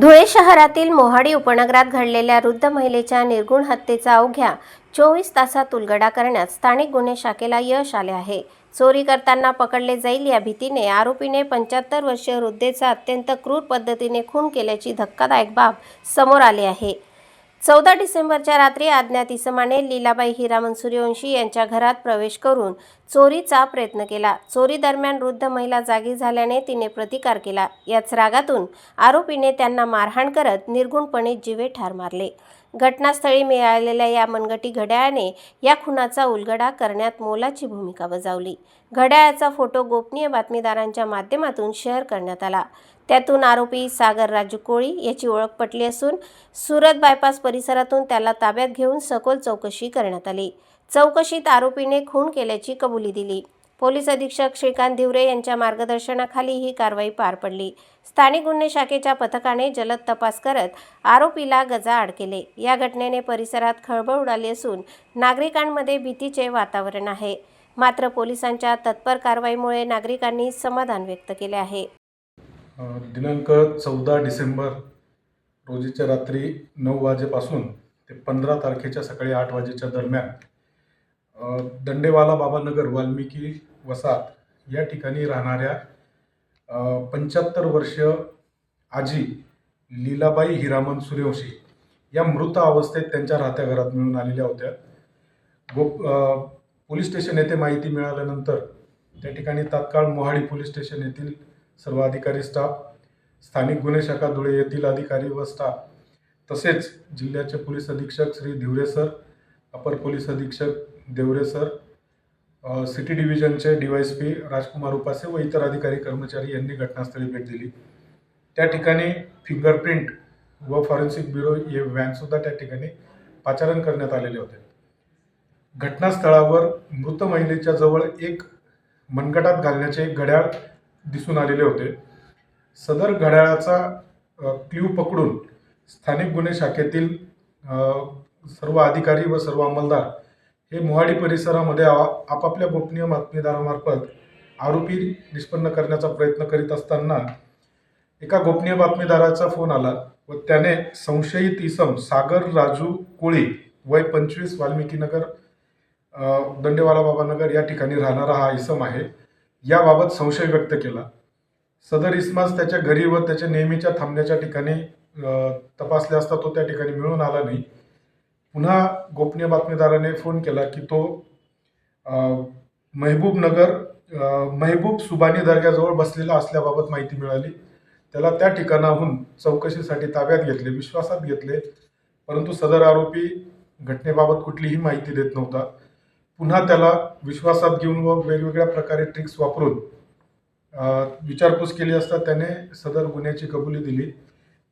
धुळे शहरातील मोहाडी उपनगरात घडलेल्या वृद्ध महिलेच्या निर्गुण हत्येचा अवघ्या चोवीस तासात उलगडा करण्यात स्थानिक गुन्हे शाखेला यश आले आहे. चोरी करताना पकडले जाईल या भीतीने आरोपीने पंच्याहत्तर वर्षीय वृद्धेचा अत्यंत क्रूर पद्धतीने खून केल्याची धक्कादायक बाब समोर आली आहे. चौदा डिसेंबरच्या रात्री अज्ञात इसमाने लीलाबाई हिरामन सूर्यवंशी यांच्या घरात प्रवेश करून चोरीचा प्रयत्न केला. चोरी दरम्यान वृद्ध महिला जागी झाल्याने तिने प्रतिकार केला. याच रागातून आरोपीने त्यांना मारहाण करत निर्गुणपणे जीवे ठार मारले. घटनास्थळी मिळालेल्या या मनगटी घड्याळाने या खुनाचा उलगडा करण्यात मोलाची भूमिका बजावली. घड्याळाचा फोटो गोपनीय बातमीदारांच्या माध्यमातून शेअर करण्यात आला. त्यातून आरोपी सागर राजू कोळी याची ओळख पटली असून सुरत बायपास परिसरातून त्याला ताब्यात घेऊन सखोल चौकशी करण्यात आली. चौकशीत आरोपीने खून केल्याची कबुली दिली. पोलीस अधीक्षक श्रीकांत धिवरे यांच्या मार्गदर्शनाखाली ही कारवाई पार पडली. स्थानिक गुन्हे शाखेच्या पथकाने जलद तपास करत आरोपीला गजाआड केले. या घटनेने परिसरात खळबळ उडाली असून नागरिकांमध्ये भीतीचे वातावरण आहे. मात्र पोलिसांच्या तत्पर कारवाईमुळे नागरिकांनी समाधान व्यक्त केले आहे. दिनांक चौदा डिसेंबर रोजीच्या रात्री नऊ वाजेपासून ते पंधरा तारखेच्या सकाळी आठ वाजेच्या दरम्यान दंडेवाला बाबानगर वाल्मिकी वसाहत या ठिकाणी राहणाऱ्या पंच्याहत्तर वर्ष आजी लीलाबाई हिरामन सूर्यवंशी या मृत अवस्थेत त्यांच्या राहत्या घरात मिळून आलेल्या होत्या. गोप पोलीस स्टेशन येथे माहिती मिळाल्यानंतर त्या ठिकाणी तात्काळ मोहाडी पोलीस स्टेशन येथील सर्व अधिकारी स्टाफ स्थानिक गुन्हे शाखा धुळे येथील अधिकारी व स्टाफ तसेच जिल्ह्याचे पोलीस अधीक्षक श्री धिवरे सर अपर पोलीस अधीक्षक Deore sir city डिव्हिजनचे D Y S P Rajkumar Upase व इतर अधिकारी कर्मचारी यांनी घटनास्थळी भेट दिली. त्या ठिकाणी फिंगरप्रिंट व फॉरेन्सिक ब्युरो हे व्हॅनसुद्धा त्या ठिकाणी पाचारण करण्यात आलेले होते. घटनास्थळावर मृत महिलेच्या जवळ एक मनगटात घालण्याचे एक घड्याळ दिसून आलेले होते. सदर घड्याळाचा क्ल्यू पकडून स्थानिक गुन्हे शाखेतील सर्व अधिकारी व सर्व अंमलदार हे मोहाडी परिसरामध्ये आपापल्या गोपनीय बातमीदारामार्फत आरोपी निष्पन्न करण्याचा प्रयत्न करीत असताना एका गोपनीय बातमीदाराचा फोन आला व त्याने संशयित इसम सागर राजू कोळी वय पंचवीस वाल्मिकीनगर अ, दंडेवाला बाबानगर या ठिकाणी राहणारा हा इसम आहे. याबाबत संशय व्यक्त केला. सदर इसमास त्याच्या घरी व त्याच्या नेहमीच्या थांबण्याच्या ठिकाणी तपासले असता तो त्या ठिकाणी मिळून आला नाही. पुन्हा गोपनीय बातमीदाराने फोन केला की तो महबूबनगर महबूब सुबानी दर्ग्याजवळ बसलेला असल्याबाबत माहिती मिळाली. त्याला त्या ठिकाणाहून चौकशीसाठी ताब्यात घेतले विश्वासात घेतले परंतु सदर आरोपी घटनेबाबत कुठलीही माहिती देत नव्हता. पुन्हा त्याला विश्वासात घेऊन व वेगवेगळ्या प्रकारे ट्रिक्स वापरून विचारपूस केली असता त्याने सदर गुन्ह्याची कबुली दिली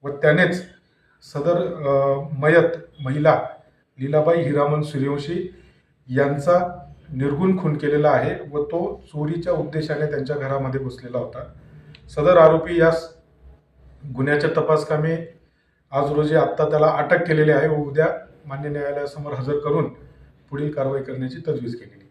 व त्यानेच सदर मयत महिला लीलाबाई हिरामन सूर्यवंशी यांचा निर्गुण खून केलेला आहे व तो चोरीच्या उद्देशाने त्यांच्या घरामध्ये घुसलेला होता. सदर आरोपी यास गुन्ह्याच्या तपासकामी आज रोजी आत्ता त्याला अटक केलेली आहे व उद्या मान्य न्यायालयासमोर हजर करून पुढील कारवाई करण्याची तजवीज केलेली